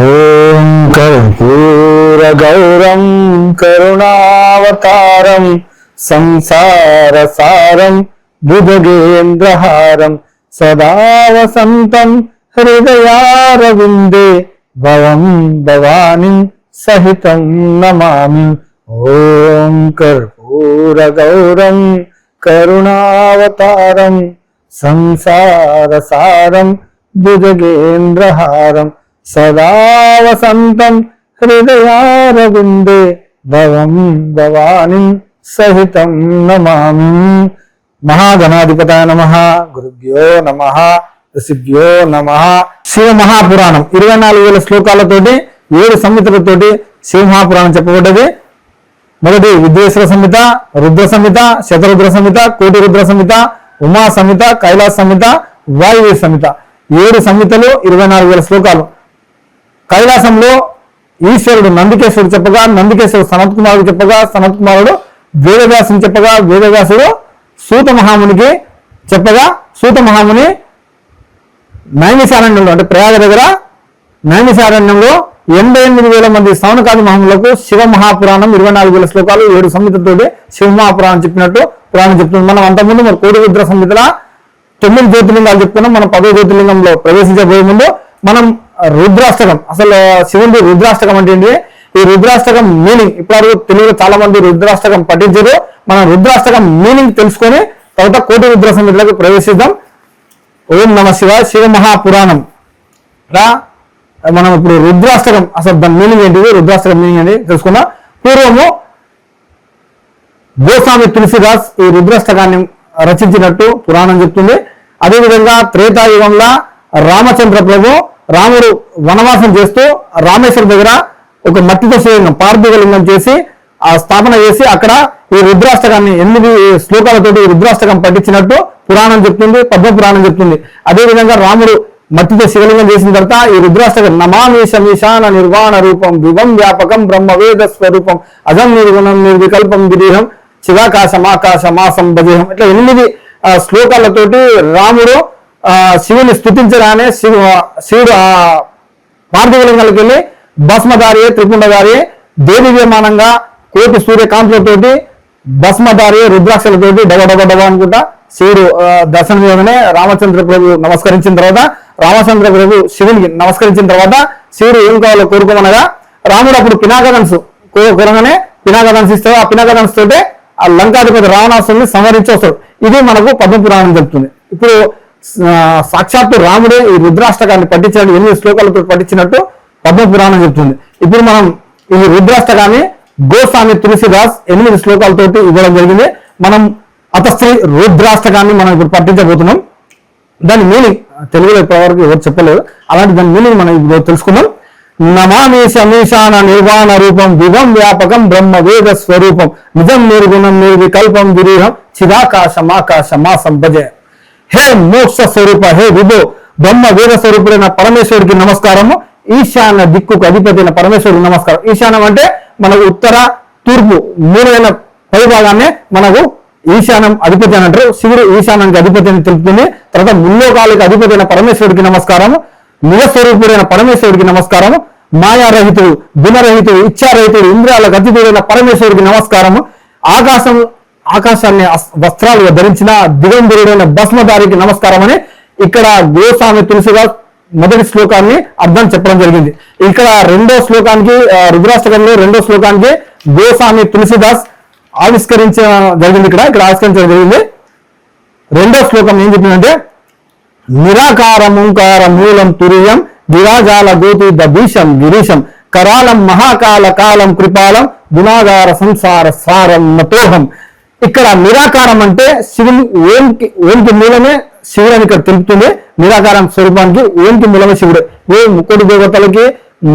ఓం కర్పూరగౌరం కరుణావతారం సంసారసారం భుజగేంద్రహారం సదా వసంతం హృదయారవిందే భవం భవాని సహితం నమామి. ఓం కర్పూరగౌరం కరుణావతారం సంసారసారం భుజగేంద్రహారం సదావసంతం హృదయారవిందే భవం భవాని సహితం నమామి. మహాగణాధిపతాయ నమ గురుభ్యో నమ ఋషిభ్యో నమ. శివ మహాపురాణం ఇరవై నాలుగు వేల శ్లోకాలతోటి ఏడు సంహితలతోటి శివ మహాపురాణం చెప్పబడ్డది. మొదటి విద్యేశ్వర సంహిత రుద్ర సంహిత శతరుద్ర సంహిత కోటి రుద్ర సంహిత ఉమా సంహిత కైలాస సంహిత వాయువ్య సంహిత. ఏడు సంహితలు ఇరవై నాలుగు వేల శ్లోకాలు. కైలాసంలో ఈశ్వరుడు నందికేశ్వరుడు చెప్పగా నందికేశ్వరుడు సనత్ కుమారుడు చెప్పగా సనత్ కుమారుడు వేదవ్యాసుని చెప్పగా వేదవ్యాసుడు సూత మహామునికి చెప్పగా సూత మహాముని నైమిషారణ్యంలో అంటే ప్రయాగ దగ్గర నైమిషారణ్యంలో ఎనభై ఎనిమిది వేల మంది సౌనకాది మహములకు శివ మహాపురాణం ఇరవై నాలుగు వేల శ్లోకాలు ఏడు సంహితతో శివ మహాపురాణం చెప్పినట్టు పురాణం చెప్తుంది. మనం అంతకుముందు మన కోటి రుద్ర సంహితల తొమ్మిది జ్యోతిలింగాలు చెప్తున్నాం మనం పదో జ్యోతిలింగంలో ప్రవేశించబోయే ముందు మనం రుద్రాష్టకం. అసలు శివుడి రుద్రాష్టకం అంటే ఏంటి ఈ రుద్రాష్టకం మీనింగ్ ఇప్పుడు తెలుగులో చాలా మంది రుద్రాష్టకం పఠించారు. మనం రుద్రాష్టకం మీనింగ్ తెలుసుకొని తర్వాత కోటి రుద్ర సంహితలకు ప్రవేశిద్దాం. ఓం నమ శివ శివ మహాపురాణం. రా మనం ఇప్పుడు రుద్రాష్టకం అసలు దాని మీనింగ్ ఏంటిది? రుద్రాష్టకం మీనింగ్ ఏంటి తెలుసుకుందాం. పూర్వము గోస్వామి తులసిదాస్ ఈ రుద్రాష్టకాన్ని రచించినట్టు పురాణం చెప్తుంది. అదేవిధంగా త్రేతాయుగంలో రామచంద్ర ప్రభు రాముడు వనవాసం చేస్తూ రామేశ్వర దగ్గర ఒక మట్టితో శివలింగం పార్థివ లింగం చేసి ఆ స్థాపన చేసి అక్కడ ఈ రుద్రాష్టకాన్ని ఎనిమిది శ్లోకాలతోటి రుద్రాష్టకం పట్టించినట్టు పురాణం చెప్తుంది పద్మ పురాణం చెప్తుంది. అదేవిధంగా రాముడు మట్టితో శివలింగం చేసిన తర్వాత ఈ రుద్రాష్టకం నమామీశం ఈశాన నిర్వాణ రూపం వివం వ్యాపకం బ్రహ్మవేద స్వరూపం అజం నిర్గుణం నిర్వికల్పం గిరీహం చిదాకాశం ఆకాశం మాసం భజేహం ఇట్లా ఎనిమిది శ్లోకాలతోటి రాముడు శివుని స్థుతించగానే శివు శివుడు ఆ పార్థివలింగాలకు వెళ్ళి భస్మధారి త్రిపుండధారి దేవి విమానంగా కోటి సూర్యకాంతులతోటి భస్మధారి రుద్రాక్షలతోటి డబ డబ డబ అనుకుంటా శివుడు దర్శనం చేయగానే రామచంద్ర ప్రభు నమస్కరించిన తర్వాత రామచంద్ర ప్రభు శివునికి నమస్కరించిన తర్వాత శివుడు ఏం కావాలో కోరుకోమనగా రాముడు అప్పుడు పినాకదన్సు కోరగానే పినాకదన్స్ ఇస్తాడు. ఆ పినాకదన్స్ తోటే ఆ లంకాధిపతి రావణాసుని సంహరించి వస్తాడు. ఇది మనకు పద్మపురాణం చెప్తుంది. ఇప్పుడు సాక్షాత్తు రాముడే ఈ రుద్రాష్టకాన్ని పట్టించినట్టు ఎనిమిది శ్లోకాలతో పట్టించినట్టు పద్మ పురాణం చెప్తుంది. ఇప్పుడు మనం ఈ రుద్రాష్టకాన్ని గోస్వామి తులసిదాస్ ఎనిమిది శ్లోకాలతోటి ఇవ్వడం జరిగింది. మనం అతశ్రీ రుద్రాష్టకాన్ని మనం ఇప్పుడు పట్టించబోతున్నాం దాని మీనింగ్ తెలుగులో ఇప్పటివరకు ఎవరు చెప్పలేదు. అలాంటి దాని మీనింగ్ మనం ఇప్పుడు తెలుసుకుందాం. నమామీశ మీశాన నిర్వాణ రూపం వివం వ్యాపకం బ్రహ్మ వేద స్వరూపం నిజం నిర్గుణం నిర్వికల్పం విరీహం చిరాకాశమాకాశమా ఆకాశం హే మోక్ష స్వరూప హే విభో బ్రహ్మ వేద స్వరూపుడైన పరమేశ్వరుడికి నమస్కారము. ఈశాన్య దిక్కుకు అధిపతి అయిన పరమేశ్వరుడికి నమస్కారం. ఈశాన్యం అంటే మనకు ఉత్తర తూర్పు మూడైన పైభాగాన్ని మనకు ఈశాన్యం అధిపతి అని అంటారు. శివుడు ఈశాన్యానికి అధిపతి అని తెలుపుతుంది. తర్వాత ముల్లోకాలకు అధిపతి అయిన పరమేశ్వరుడికి నమస్కారం నిజస్వరూపుడైన పరమేశ్వరుడికి నమస్కారం మాయారహితుడు గుణరహితుడు ఇచ్చారహితుడు ఇంద్రియాలకు అతిథుడైన పరమేశ్వరుడికి నమస్కారము. ఆకాశం ఆకాశాన్ని వస్త్రాలుగా ధరించిన దిగంబరుడైన భస్మధారికి నమస్కారం అని ఇక్కడ గోస్వామి తులసిగా మొదటి శ్లోకాన్ని అర్థం చెప్పడం జరిగింది. ఇక్కడ రెండో శ్లోకానికి రుద్రాష్టకంలో రెండో శ్లోకానికి గోస్వామి తులసిదాస్ ఆవిష్కరించడం జరిగింది ఇక్కడ. ఇక్కడ ఆవిష్కరించడం జరిగింది. రెండో శ్లోకం ఏం చెప్పిందంటే నిరాకారముంకార మూలం తురియం విరాజాల గోతి భీషం గిరీశం కరాలం మహాకాల కాలం కృపాలం గుణాగార సంసార సారం నతోహం ఇక్కడ నిరాకారం అంటే శివుని ఓంకి ఓంకి మూలమే శివుడు అని ఇక్కడ తెలుపుతుంది. నిరాకారం స్వరూపానికి ఓంకి మూలమే శివుడు. ఏ ముక్కోటి దేవతలకి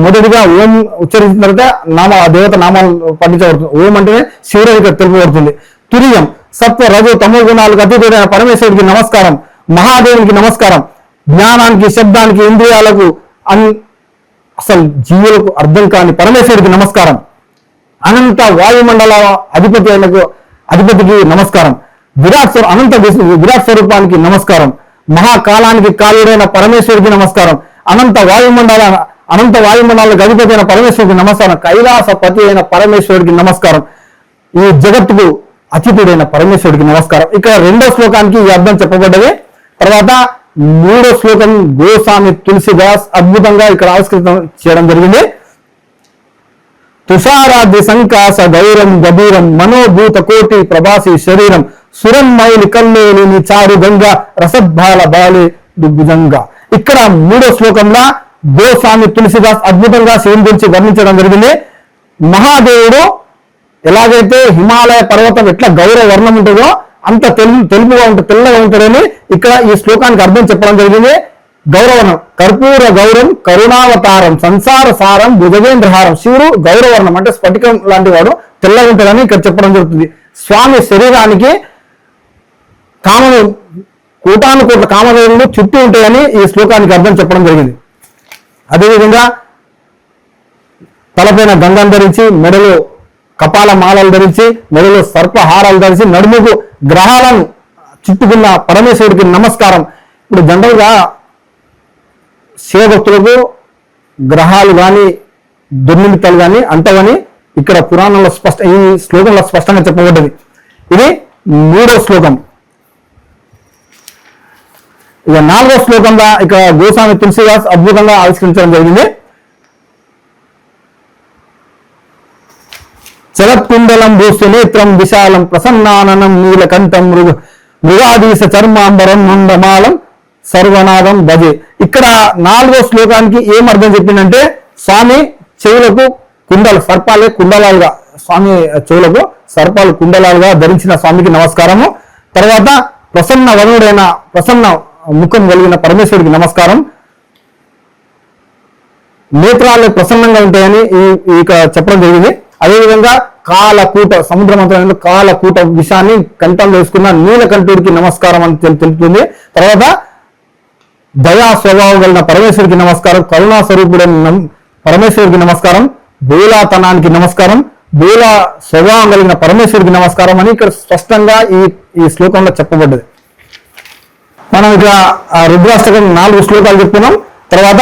మొదటిగా ఓం ఉచ్చరించిన తర్వాత నామ దేవత నామాలు పండించబడుతుంది. ఓం అంటేనే శివుడు అని ఇక్కడ తెలుపబడుతుంది. తురియం సత్వ రజు తమో గుణాలకు అతీతుడైన పరమేశ్వరుడికి నమస్కారం. మహాదేవునికి నమస్కారం. జ్ఞానానికి శబ్దానికి ఇంద్రియాలకు అన్ అసలు జీవులకు అర్థం కాని పరమేశ్వరుడికి నమస్కారం. అనంత వాయుమండల అధిపతి అయినకు అధిపతికి నమస్కారం. విరాట్ స్వరూ- అనంత విరాట్ స్వరూపానికి నమస్కారం. మహాకాలానికి కాలుడైన పరమేశ్వరుడికి నమస్కారం. అనంత వాయుమండల అనంత వాయుమండల అధిపతి అయిన పరమేశ్వరుడికి నమస్కారం. కైలాసపతి అయిన పరమేశ్వరుడికి నమస్కారం. ఈ జగత్తుకు అతిథుడైన పరమేశ్వరుడికి నమస్కారం. ఇక్కడ రెండో శ్లోకానికి ఈ అర్థం చెప్పబడ్డది. తర్వాత మూడో శ్లోకం గోస్వామి తులసిదాస్ అద్భుతంగా ఇక్కడ ఆవిష్కృతం చేయడం జరిగింది. తుషారాధి సంకాస గౌరం గభీరం మనోభూత కోటి ప్రభాసి శరీరం. సురన్మైలి కల్లేలిని చారు గంగ రసద్భాల బాలి దుగ్గుజంగా. ఇక్కడ మూడో శ్లోకంలో గోస్వామి తులసిదాస్ అద్భుతంగా శివుని గురించి వర్ణించడం జరిగింది. మహాదేవుడు ఎలాగైతే హిమాలయ పర్వతం ఎట్లా గౌరవ వర్ణం ఉంటుందో అంత తెలు తెలుపుగా ఉంటుంది తెల్లగా ఉంటాడని ఇక్కడ ఈ శ్లోకానికి అర్థం చెప్పడం జరిగింది. గౌరవనం కర్పూర గౌరం కరుణావతారం సంసార సారం భుజగేంద్రహారం శివుడు గౌరవర్ణం అంటే స్ఫటికం లాంటి వాడు తెల్లగా ఇక్కడ చెప్పడం జరుగుతుంది. స్వామి శరీరానికి కామ కోటాను కోట్ల కామదేవులు చుట్టూ ఉంటాయని ఈ శ్లోకానికి అర్థం చెప్పడం జరిగింది. అదేవిధంగా తలపైన గంగం ధరించి మెడలో కపాల మాలలు ధరించి మెడలో సర్పహారాలు ధరించి నడుముకు గ్రహాలను చుట్టుకున్న పరమేశ్వరుడికి నమస్కారం. ఇప్పుడు జనరల్గా శివభక్తులకు గ్రహాలు కానీ దుర్నిమిత్తాలు కానీ అంటవని ఇక్కడ పురాణంలో స్పష్ట ఈ శ్లోకంలో స్పష్టంగా చెప్పబడ్డది. ఇది మూడో శ్లోకం. ఇక నాలుగో శ్లోకంగా ఇక్కడ గోస్వామి తులసిదాస్ అద్భుతంగా ఆవిష్కరించడం జరిగింది. చరత్కుండలం భూసునేత్రం విశాలం ప్రసన్నాననం నీలకంఠం మృగ మృగాదీశ చర్మాంబరం నుండమాలం సర్వనాదం భజే. ఇక్కడ నాలుగో శ్లోకానికి ఏం అర్థం చెప్పిందంటే స్వామి చెవులకు కుండలు సర్పాలే కుండలాలుగా స్వామి చెవులకు సర్పాలు కుండలాలుగా ధరించిన స్వామికి నమస్కారము. తర్వాత ప్రసన్న వరుణుడైన ప్రసన్న ముఖం కలిగిన పరమేశ్వరుడికి నమస్కారం. నేత్రాలు ప్రసన్నంగా ఉంటాయని ఈ ఇక చెప్పడం జరిగింది. అదేవిధంగా కాలకూట సముద్ర కాలకూట విషయాన్ని కంఠంలో వేసుకున్న నీలకంఠుడికి నమస్కారం అని తెలుపుతుంది. తర్వాత దయా స్వభావం కలిగిన పరమేశ్వరికి నమస్కారం కరుణా స్వరూపుడైన పరమేశ్వరికి నమస్కారం బోలాతనానికి నమస్కారం బోలా స్వభావం కలిగిన పరమేశ్వరికి నమస్కారం అని ఇక్కడ స్పష్టంగా ఈ ఈ శ్లోకంలో చెప్పబడ్డది. మనం ఇక రుద్రాష్టకం నాలుగు శ్లోకాలు చెప్పుకున్నాం. తర్వాత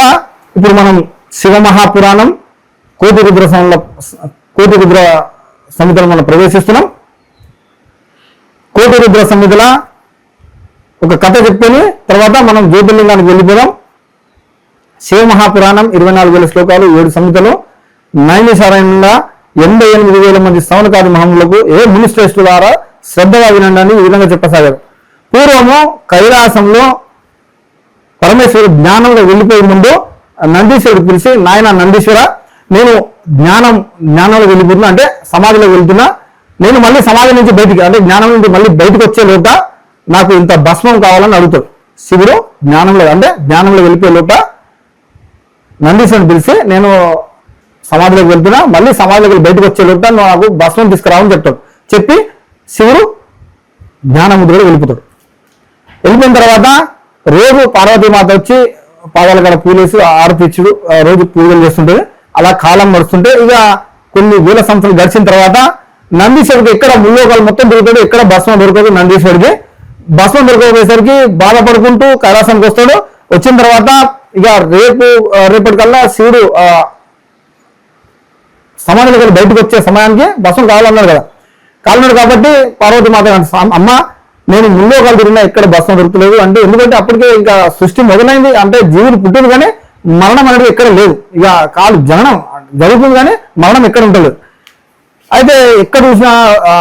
ఇప్పుడు మనం శివ మహాపురాణం కోటి రుద్ర సంలో కోటి రుద్ర సమితిలో మనం ప్రవేశిస్తున్నాం. కోటి రుద్ర సమితిలో ఒక కథ చెప్పుకొని తర్వాత మనం జ్యోతిర్లింగానికి వెళ్ళిపోదాం. శివ మహాపురాణం ఇరవై నాలుగు వేల శ్లోకాలు ఏడు సంహితలు. నైమిషారాయణంగా ఎనభై ఎనిమిది వేల మంది సౌనకాది మహములకు ఏ మునిశ్రేష్ఠుల ద్వారా శ్రద్ధగా వినండి ఈ విధంగా చెప్పసాగారు. పూర్వము కైలాసంలో పరమేశ్వరుడు జ్ఞానంలో వెళ్ళిపోయే ముందు నందీశ్వరుడు పిలిచి నాయన నందీశ్వర నేను జ్ఞానం జ్ఞానంలో వెళ్ళిపోతున్నా అంటే సమాధిలో వెళ్తున్నా. నేను మళ్ళీ సమాధి నుంచి బయటికి అంటే జ్ఞానం నుండి మళ్ళీ బయటకు వచ్చే లోట నాకు ఇంత భస్మం కావాలని అడుగుతాడు. శివుడు జ్ఞానంలో అంటే జ్ఞానంలో వెళ్ళిపోయే లోప నందీశ్వరుని పిలిచి నేను సమాధిలోకి వెళ్తున్నా మళ్ళీ సమాధిలోకి బయటకు వచ్చే లోట నాకు భస్మం తీసుకురావని చెప్తాడు. చెప్పి శివుడు జ్ఞానముద్రుడు వెళ్ళిపోతాడు. వెళ్ళిపోయిన తర్వాత రోజు పార్వతీమాత వచ్చి పాదాల కాడ పూలేసి ఆరతిచ్చుడు రోజు పూజలు చేస్తుంటే అలా కాలం నడుస్తుంటే ఇక కొన్ని వేల సంవత్సరాలు గడిచిన తర్వాత నందీశ్వరుడికి ఎక్కడ ముల్లోకాలు మొత్తం దొరుకుతాడు ఎక్కడ భస్మం దొరకదు నందీశ్వరుడికి భస్మం దొరకపోయేసరికి బాధపడుకుంటూ కైలాసానికి వస్తాడు. వచ్చిన తర్వాత ఇక రేపు రేపటికల్లా శివుడు ఆ, దగ్గర బయటకు వచ్చే సమయానికి భస్మం కావాలన్నాడు కదా. కాలన్నాడు కాబట్టి పార్వతి మాత అమ్మ నేను ముందో కాలు తిరిగినా ఎక్కడ భస్మం దొరుకుతలేదు అంటే ఎందుకంటే అప్పటికే ఇంకా సృష్టి మొదలైంది. అంటే జీవుడు పుట్టింది కానీ మరణం అనేది ఎక్కడ లేదు. ఇక కాలు జననం జరుగుతుంది కానీ మరణం ఎక్కడ ఉంటుంది? అయితే ఎక్కడ చూసినా ఆ,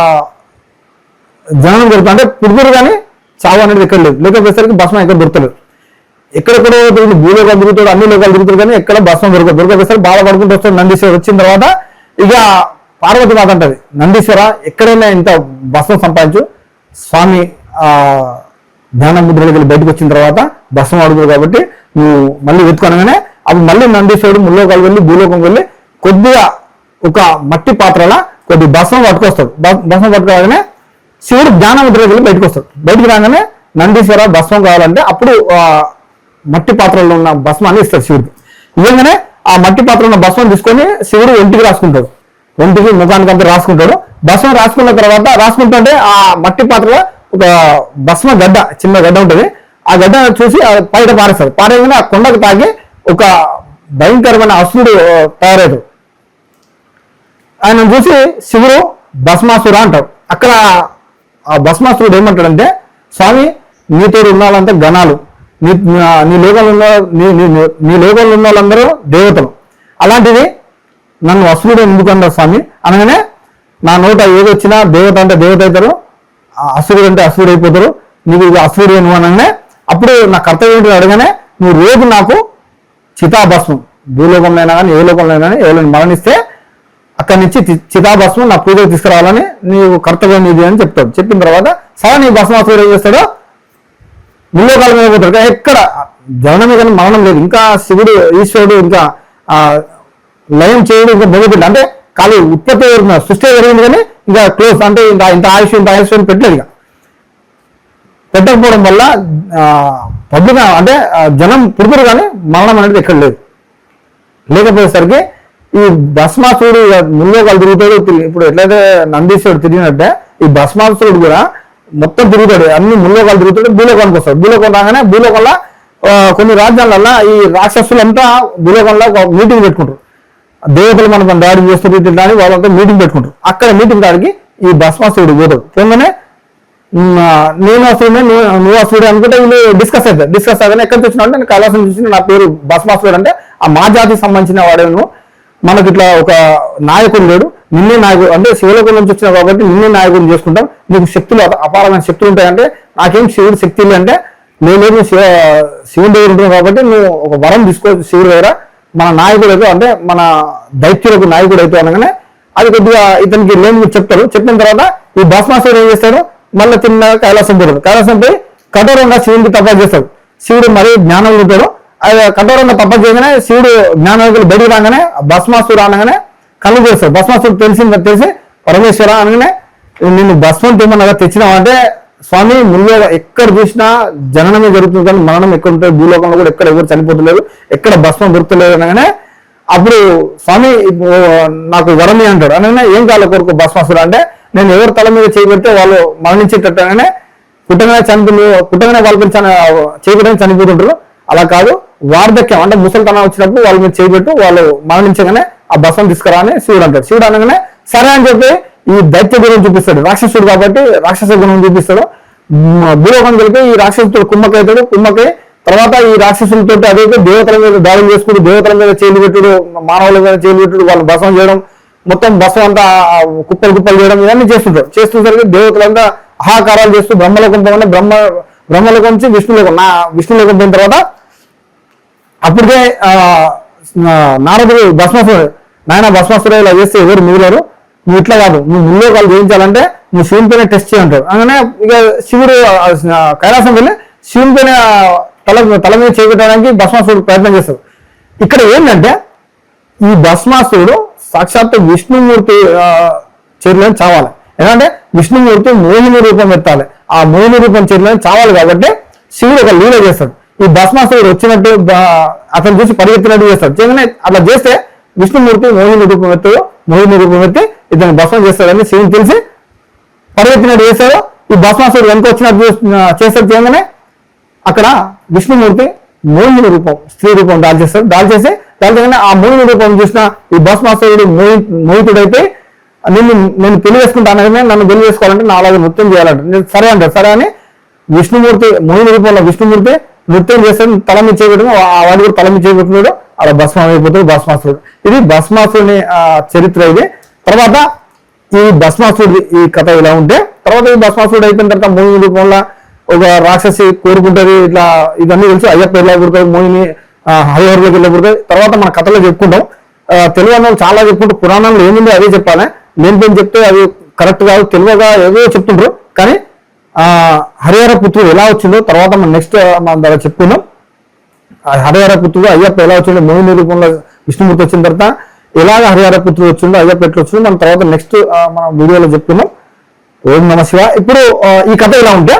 జననం జరుగుతుంది. అంటే పుడుతురు కానీ చావు అనేది ఎక్కడ లేదు. లేకపోయేసరికి భస్మం ఎక్కడ దొరకలేదు. ఎక్కడెక్కడో దొరుకుతుంది. భూలోకాలు దొరుకుతాడు అన్ని లోకాలు తిరుగుతాడు కానీ ఎక్కడ భస్మం దొరకదు. దొరకకపోతే బాధపడుకుంటూ వస్తాడు నందీశ్వర వచ్చిన తర్వాత ఇక పార్వతి మాత అంటది నందీశ్వర ఎక్కడైనా ఇంత భస్మం సంపాదించు. స్వామి ఆ ధ్యాన ముద్రలోకి వెళ్ళి బయటకు వచ్చిన తర్వాత భస్మం అడుగుతాడు కాబట్టి నువ్వు మళ్ళీ వెతుకొనగానే అప్పుడు మళ్ళీ నందీశ్వరుడు ముల్లోకాలు వెళ్ళి భూలోకం వెళ్ళి కొద్దిగా ఒక మట్టి పాత్రల కొద్ది భస్మం పట్టుకొస్తాడు. భస్మం పట్టుకోగానే శివుడు జ్ఞానముద్రలోకి వెళ్ళి బయటకు వస్తాడు. బయటకు రాగానే నందీశ్వర భస్మం కావాలంటే అప్పుడు మట్టి పాత్రలో ఉన్న భస్మాన్ని ఇస్తాడు శివుడికి ఇవ్వగానే ఆ మట్టి పాత్రలో ఉన్న భస్మం తీసుకొని శివుడు ఒంటికి రాసుకుంటాడు. ఒంటికి ముఖానికి అంతా రాసుకుంటాడు. భస్మం రాసుకున్న తర్వాత రాసుకుంటుంటే ఆ మట్టి పాత్రలో ఒక భస్మ గడ్డ చిన్న గడ్డ ఉంటుంది. ఆ గడ్డ చూసి పైట పారేస్తారు. పారేస్తాడు పారేయగానే ఆ కొండకు తాగి ఒక భయంకరమైన అసురుడు ఆ, తయారయ్యాడు ఆయన చూసి శివుడు భస్మాసుర అంటాడు. అక్కడ ఆ భస్మాసురుడు ఏమంటాడంటే స్వామి నీతో ఉన్న వాళ్ళంతా గణాలు. నీ నీ లోకంలో ఉన్న నీ నీ లోకంలో ఉన్న వాళ్ళందరూ దేవతలు. అలాంటిది నన్ను అసురుడు ఎందుకు అన్నారు స్వామి? అనగానే నా నోట ఏది వచ్చినా దేవత అంటే దేవత అవుతారు. ఆ అసురుడు అంటే అసురుడు అయిపోతారు. నీకు ఇది అసురుడు నువ్వు అనగానే అప్పుడు నా కర్తవ్యం ఏంటి అడగానే నువ్వు రోజు నాకు చితాభస్మం. భూలోకంలో అయినా కానీ ఏ లోకంలో అయినా కానీ ఎవరైనా మరణిస్తే అక్కడి నుంచి చితాభస్మం నా పూజకు తీసుకురావాలని నీవు కర్తవ్యం ఇది అని చెప్తాడు. చెప్పిన తర్వాత సరే నీ భస్మాసుడు ఏం చేస్తాడో? ముల్లోకాల మీద పోతాడు. కానీ ఎక్కడ? జనం కానీ మరణం లేదు. ఇంకా శివుడు ఈశ్వరుడు ఇంకా లయం చేయడం ఇంకా మొదలుపెట్టి అంటే ఖాళీ ఉత్పత్తి జరిగిన సృష్టి జరిగింది కానీ ఇంకా క్లోజ్ అంటే ఇంత ఇంత ఆయుష్ ఇంత ఆయుష్ అని పెట్టలేదు ఇక. పెట్టకపోవడం వల్ల పబ్లిక్ అంటే జనం పుడుతురు కానీ మరణం అనేది ఎక్కడ లేదు. లేకపోయేసరికి ఈ భస్మాసురుడు ముల్లోకాలు తిరుగుతాడు తిరిగి- ఇప్పుడు ఎట్లయితే నందీశ్వరుడు తిరిగినట్టే ఈ భస్మాసుడు కూడా మొత్తం తిరుగుతాడు. అన్ని ముల్లోకాలు తిరుగుతాడు భూలోకానికి వస్తాడు. భూలోకం రాగానే భూలోకంలో కొన్ని రాజ్యాలల్లో ఈ రాక్షసులంతా భూలోకంలో ఒక మీటింగ్ పెట్టుకుంటారు. దేవతలు మనకు దాడి చేస్తారు ఇట్లా అని వాళ్ళంతా మీటింగ్ పెట్టుకుంటారు. అక్కడ మీటింగ్ కాడికి ఈ భస్మాసుడు పోతాడు. పోగానే ఆ, నేను అసలు నువ్వు అసలు అనుకుంటే వీళ్ళు డిస్కస్ అవుతారు. డిస్కస్ అవుతాను ఎక్కడ చూసినా అంటే నేను కైలాసం చూసి నా పేరు భస్మాసుడు అంటే ఆ మా జాతికి సంబంధించిన వాడేను. మనకి ఇట్లా ఒక నాయకుడు లేడు నిన్నే నాయకుడు అంటే శివలోకం నుంచి వచ్చిన కాబట్టి నిన్నే నాయకుడు చేసుకుంటాం. నీకు శక్తులు అపారమైన శక్తులు ఉంటాయంటే నాకేం శివుడు శక్తి అంటే నేను శివ శివుడి దగ్గర ఉంటున్నావు కాబట్టి నువ్వు ఒక వరం తీసుకో శివుడి దగ్గర. మన నాయకుడు అంటే మన దైత్యులకు నాయకుడు అయితే అనగానే అది కొద్దిగా ఇతనికి లేని చెప్తారు చెప్పిన తర్వాత ఈ భస్మాసుడు ఏం చేస్తాడు? మళ్ళీ తిన్న కైలాసం పోతాడు. కైలాసం పోయి కఠోరంగా శివుడికి తప చేస్తాడు. శివుడు మరీ జ్ఞానం ఉంటాడు. కఠోరంగా తప్ప చేయగానే శివుడు జ్ఞానవేకులు బయటికి రాగానే భస్మాసురు అనగానే కళ్ళు చేస్తాడు భస్మాసురు తెలిసింది తెలిసి పరమేశ్వర అనగానే నిన్ను భస్మం తిమ్మనగా తెచ్చినావు? అంటే స్వామి ముందే ఎక్కడ చూసినా జననమే జరుగుతుంది కానీ మరణం ఎక్కడ ఉంటుంది? భూలోకంలో కూడా ఎక్కడ ఎవరు చనిపోతలేదు. ఎక్కడ భస్మం దొరుకుతలేదు? అనగానే అప్పుడు స్వామి ఇప్పుడు నాకు వరమి అంటాడు. అనగానే ఏం కావాలి కొరకు భస్మాసురు అంటే నేను ఎవరి తల మీద చేయబెడితే వాళ్ళు మరణించేటట్టు అనగానే పుట్టగానే చనిపో పుట్టగానే వాళ్ళకి చేయబెట్టని చనిపోతుంటారు. అలా కాదు. వార్ధక్యం అంటే ముసలితనం వచ్చినప్పుడు వాళ్ళ మీద చేయబెట్టు వాళ్ళు మరణించగానే ఆ భస్మం తీసుకురా అని శివుడు అంటాడు. శివుడు అనగానే సరే అని చెప్పి ఈ దైత్య గుణం చూపిస్తాడు. రాక్షసుడు కాబట్టి రాక్షస గుణం చూపిస్తాడు. భూలోకం కలిపి ఈ రాక్షసుడు కుమ్మకైతాడు కుమ్మకై తర్వాత ఈ రాక్షసులతో అదైతే దేవతల మీద దాడులు చేసుకుంటూ దేవతల మీద చేలు పెట్టుడు మానవుల మీద చేలు పెట్టుడు వాళ్ళు భసం చేయడం మొత్తం భస్మం అంతా కుప్పలు కుప్పలు చేయడం ఇవన్నీ చేస్తుంటారు చేస్తున్నసరికి దేవతలంతా ఆహాకారాలు చేస్తూ బ్రహ్మలోకం పోగానే బ్రహ్మ బ్రహ్మలోకం నుంచి విష్ణులోకం నా విష్ణులోకం పోయిన తర్వాత అప్పటికే నారదుడు భస్మాసురుడు నాయన భస్మాసురుడు ఇలా చేస్తే ఎవరు మిగిలారు? నువ్వు ఇట్లా కాదు నువ్వు ముల్లోకాలు జయించాలంటే నువ్వు శివుని పైన టెస్ట్ చేయంటాడు అనగానే ఇక శివుడు కైలాసం వెళ్ళి శివుని పైన తల తల మీద చేపెట్టడానికి భస్మాసుడు ప్రయత్నం చేస్తాడు. ఇక్కడ ఏంటంటే ఈ భస్మాసుడు సాక్షాత్ విష్ణుమూర్తి ఆ, చేతిలో చావాలి. ఎందుకంటే విష్ణుమూర్తి మోహిని రూపం ఎత్తాలి ఆ మోహిని రూపం చేతిలో చావాలి కాబట్టి శివుడు ఒక లీల చేస్తాడు. ఈ భస్మాసురుడు వచ్చినట్టు అతను చూసి పరిగెత్తినట్టు చేస్తాడు. చేయగానే అట్లా చేస్తే విష్ణుమూర్తి మోహిని రూపం మోహిని రూపం ఎత్తి ఇతను భస్మం చేస్తాడని శివుని తెలిసి పరిగెత్తినట్టు చేస్తాడు. ఈ భస్మాసురుడు వెనక వచ్చినట్టు చేస్తాడు. చేయగానే అక్కడ విష్ణుమూర్తి మోహిని రూపం స్త్రీ రూపం దాల్ చేస్తాడు. దాల్ చేసి దాని ఆ మోహిని రూపం చూసిన ఈ భస్మాసురుడు మోహి మోహితుడైతే నిన్ను నేను పెళ్ళి చేసుకుంటానని నన్ను పెళ్ళి చేసుకోవాలంటే నా అలాగే నృత్యం చేయాలంటే. నేను సరే అంటారు సరే అని విష్ణుమూర్తి మోహిని రూపంలో విష్ణుమూర్తి నృత్యం చేస్తాడు తల మీద చేయబెట్టిన వాడు కూడా తల మీద చేయబెట్టినాడు అలా భస్మం అయిపోతాడు భస్మాసురుడు. ఇది భస్మాసురుని చరిత్ర ఇది. తర్వాత ఈ భస్మాసుడి ఈ కథ ఇలా ఉంటే తర్వాత ఈ భస్మాసురుడు అయిపోయిన తర్వాత మోహిని రూపంలో ఒక రాక్షసి కోరుకుంటది ఇట్లా ఇవన్నీ తెలుసు. అయ్యప్ప ఎలా పుడతాడు మోహిని హరిహరులోకి వెళ్ళి తర్వాత మన కథలో చెప్పుకుంటాం. తెలుగు అన్న చాలా చెప్పుకుంటూ పురాణంలో ఏముందో అదే చెప్పాలి. నేను పేరు చెప్తే అది కరెక్ట్ కాదు తెలుగుగా ఏదో చెప్తుంటారు. కానీ ఆ హరిహర పుత్రుడు ఎలా వచ్చిందో తర్వాత మనం నెక్స్ట్ మనం దగ్గర చెప్పుకుందాం. హరిహర పుత్రుడు అయ్యప్ప ఎలా వచ్చిందో మోహిని రూపంలో విష్ణుమూర్తి వచ్చిన తర్వాత ఎలాగ హరిహర పుత్రుడు వచ్చిందో అయ్యప్ప ఎట్లా వచ్చిందో మనం తర్వాత నెక్స్ట్ మనం వీడియోలో చెప్పుకున్నాం ఓం నమ శివ ఇప్పుడు ఈ కథ ఎలా ఉంటే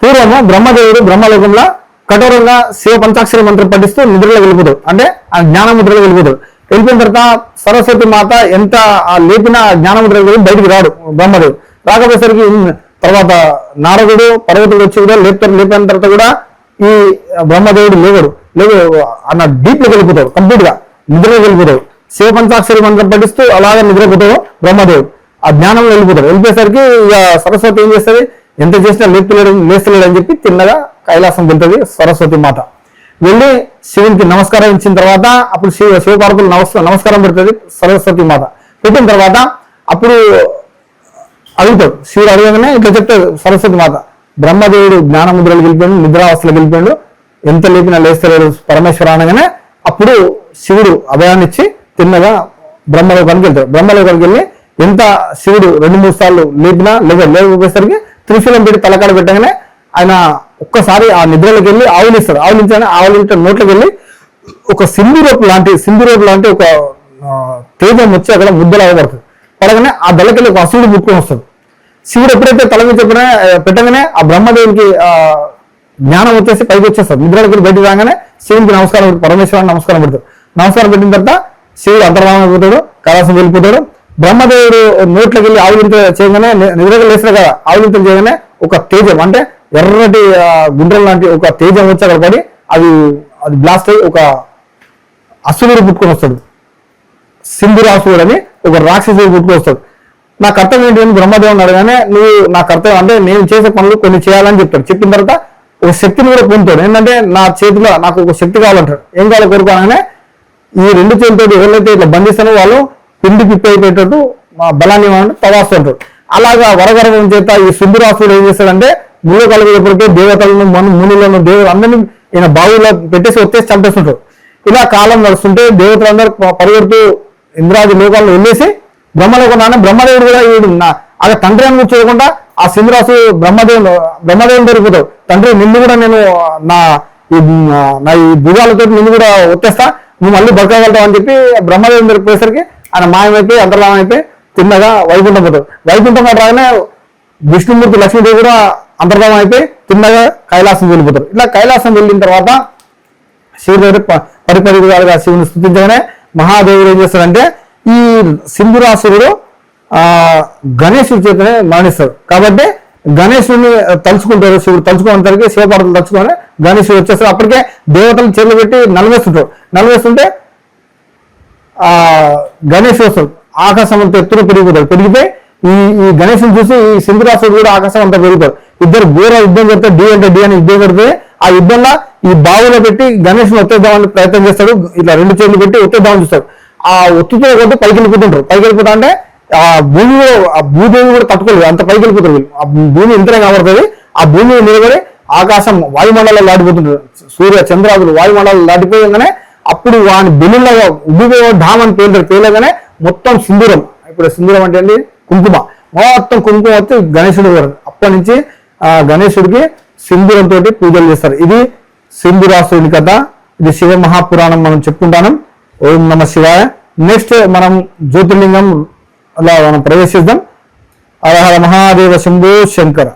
పూర్వము బ్రహ్మదేవుడు బ్రహ్మలోకంలో కఠోరంగా శివ పంచాక్షరి మంత్రం పఠిస్తూ నిద్రలో వెళ్ళిపోతాడు. అంటే ఆ జ్ఞానముద్రలో వెళ్ళిపోతాడు. వెళ్ళిపోయిన తర్వాత సరస్వతి మాత ఎంత ఆ లేపిన జ్ఞానముద్రలో బయటికి రాడు బ్రహ్మదేవుడు. రాకపోయేసరికి తర్వాత నారదుడు పర్వతుడు వచ్చి కూడా లేపుతారు లేపిన తర్వాత కూడా ఈ బ్రహ్మదేవుడు లేవడు. లేవు అన్న డీప్ వెళ్ళిపోతాడు కంప్లీట్గా. నిద్రలోకి వెళ్ళిపోతాడు. శివ పంచాక్షరి మంత్రం పఠిస్తూ అలాగే నిద్రపోతాడు బ్రహ్మదేవుడు. ఆ జ్ఞానం వెళ్ళిపోతాడు. వెళ్ళిపోయేసరికి ఇక సరస్వతి ఏం చేస్తుంది? ఎంత చేసినా లేపులేడు లేస్తలేడు అని చెప్పి తిన్నగా కైలాసం వెళ్తుంది సరస్వతి మాత. వెళ్ళి శివునికి నమస్కారం ఇచ్చిన తర్వాత అప్పుడు శివ శివపార్వతులు నమస్కారం నమస్కారం పెడుతుంది సరస్వతి మాత. పెట్టిన తర్వాత అప్పుడు అడుగుతాడు. శివుడు అడగగానే ఇట్లా చెప్తాడు సరస్వతి మాత. బ్రహ్మదేవుడు జ్ఞానముద్రలు గెలిపాడు నిద్రావస్థలు గెలిపాడు. ఎంత లేపినా లేస్తలేడు పరమేశ్వర అనగానే అప్పుడు శివుడు అభయాన్ని ఇచ్చి తిన్నగా బ్రహ్మలోకానికి వెళ్తాడు. బ్రహ్మలోకానికి వెళ్ళి ఎంత శివుడు రెండు మూడు సార్లు లేపినా లేదా లేకపోయేసరికి త్రిశూలం పెట్టి తలకాడ పెట్టగానే ఆయన ఒక్కసారి ఆ నిద్రలోకి వెళ్ళి ఆవులిస్తాడు ఆవులించగానే ఆవులింట నోట్లోకి వెళ్ళి ఒక సింధురోపు లాంటి సింధురోపు లాంటి ఒక తేజం వచ్చి అక్కడ ముద్దలు అవ్వబడుతుంది పడగానే ఆ దళకెళ్ళి ఒక అసురుడు ముట్టుకొని వస్తుంది శివుడు ఎప్పుడైతే తల మీద చెప్పినా పెట్టగానే ఆ బ్రహ్మదేవునికి జ్ఞానం వచ్చేసి పైకి వచ్చేస్తారు నిద్రలోకి వెళ్ళి బయటికి రాగానే శివునికి నమస్కారం పరమేశ్వరానికి నమస్కారం పెడతారు. నమస్కారం పెట్టిన తర్వాత శివుడు అంతర్వాహం అయిపోతాడు కైలాసం వెళ్ళిపోతాడు. బ్రహ్మదేవుడు నోట్లోకి వెళ్ళి ఆవులింత చేయగానే నిద్రగా లేస్తారు కదా ఆవులింతలు చేయగానే ఒక తేజం అంటే ఎర్రటి గుండ్రం లాంటి ఒక తేజం వచ్చి అక్కడ పడి అది అది బ్లాస్ట్ అయ్యి ఒక అసురుడు పుట్టుకొని వస్తాడు. సింధురాసుడు అని ఒక రాక్షసుడు పుట్టుకొని వస్తాడు. నా కర్తవ్యం ఏంటి అని బ్రహ్మదేవుని అడగానే నువ్వు నా కర్తవ్యం అంటే నేను చేసే పనులు కొన్ని చేయాలని చెప్తాడు చెప్పిన తర్వాత ఒక శక్తిని కూడా పొందుతాడు. ఏంటంటే నా చేతిలో నాకు ఒక శక్తి కావాలంటాడు. ఏం కావాలో కోరుకోనగానే ఈ రెండు చేతులతో ఎవరైతే ఇట్లా బంధిస్తానో వాళ్ళు పిండి పిప్పి అయిపోయేటట్టు మా బలాన్ని ఇవ్వాలంటే అలాగా వరగర్వం చేత ఈ సింధురాసుడు ఏం చేస్తాడంటే ముళ్ళు కలిగేటప్పటికే దేవతలను మను మునులను దేవుడు అందరినీ ఈయన బావిలో పెట్టేసి వచ్చేసి చంపేస్తుంటాడు. ఇలా కాలం నడుస్తుంటే దేవతలందరూ పరిగెడుతూ ఇంద్రాది లోకాలను వెళ్ళేసి బ్రహ్మలోకం నాన్న బ్రహ్మదేవుడు కూడా వీడు అక్కడ తండ్రి అని చూడకుండా ఆ సింధురాశి బ్రహ్మదేవుడు బ్రహ్మదేవుడు దొరికిపోతాడు తండ్రి నిన్ను కూడా నేను నా ఈ నా ఈ భుజాలతో నిన్ను కూడా వచ్చేస్తా నువ్వు మళ్ళీ బతకగలుగుతావు అని చెప్పి బ్రహ్మదేవుని దొరికిపోయేసరికి ఆయన మాయమైపోయి అంతర్లామం అయిపోయి తిన్నగా వైకుంఠం పోతాడు. వైకుంఠం రాగానే విష్ణుమూర్తి లక్ష్మీదేవి కూడా అంతర్ధానం అయిపోయి తిన్నగా కైలాసం వెళ్ళిపోతారు. ఇట్లా కైలాసం వెళ్ళిన తర్వాత శివుడు దగ్గర పరిపరిగాలుగా శివుని స్థుతించగానే మహాదేవుడు ఏం చేస్తాడంటే ఈ సింధురాసురుడు ఆ గణేశుడి చేతనే మరణిస్తాడు కాబట్టి గణేశుడిని తలుచుకుంటారు శివుడు తలుచుకునేసరికి శివపార్వతులు తలుచుకొని గణేశుడు వచ్చేస్తారు అప్పటికే దేవతలు చేతులు పెట్టి నలవేస్తుంటాడు. నలవేస్తుంటే ఆ గణేష్ వస్తాడు. ఆకాశం అంత ఎత్తున పెరిగిపోతాడు. పెరిగితే ఈ ఈ గణేశుని చూసి ఈ సింధురాసుడు కూడా ఆకాశం అంతా పెరుగుతారు ఇద్దరు ఘోర యుద్ధం చేస్తే డి అంటే డి అని యుద్ధం పెడితే ఆ యుద్ధంలో ఈ బావిలో పెట్టి గణేష్ని ఒత్తేద్దామని ప్రయత్నం చేస్తాడు. ఇట్లా రెండు చేతులు పెట్టి ఒత్తేద్దామని చూస్తాడు. ఆ ఒత్తితో కొట్టి పైకి వెళ్ళిపోతుంటారు. పైకి వెళ్ళిపోతా అంటే ఆ భూమి ఆ భూదేవి కూడా తట్టుకోలేదు. అంత పైకి వెళ్ళిపోతారు వీళ్ళు. ఆ భూమి ఇంతనే కనబడుతుంది ఆ భూమి నిలబడి ఆకాశం వాయుమండలం దాటిపోతుంటారు. సూర్య చంద్రాదులు వాయుమండలాలు దాటిపోయంగానే అప్పుడు వాని బెల్లులాగా ఉబ్బిపోయే ఢామ్ అని పేలుతాడు పేలగానే మొత్తం సింధూరం. ఇప్పుడు సింధూరం అంటే ఏంటి? కుంకుమ. మొత్తం కుంకుమ వచ్చి గణేశుడు గారు అప్పటి నుంచి ఆ గణేశుడికి సింధూరంతో పూజలు చేస్తారు. ఇది సింధురాసుడి కథ. ఇది శివ మహాపురాణం మనం చెప్పుకుంటాను. ఓం నమ శివాయ. నెక్స్ట్ మనం జ్యోతిర్లింగం అలా మనం ప్రవేశిద్దాం. హర మహాదేవ శంభో శంకర.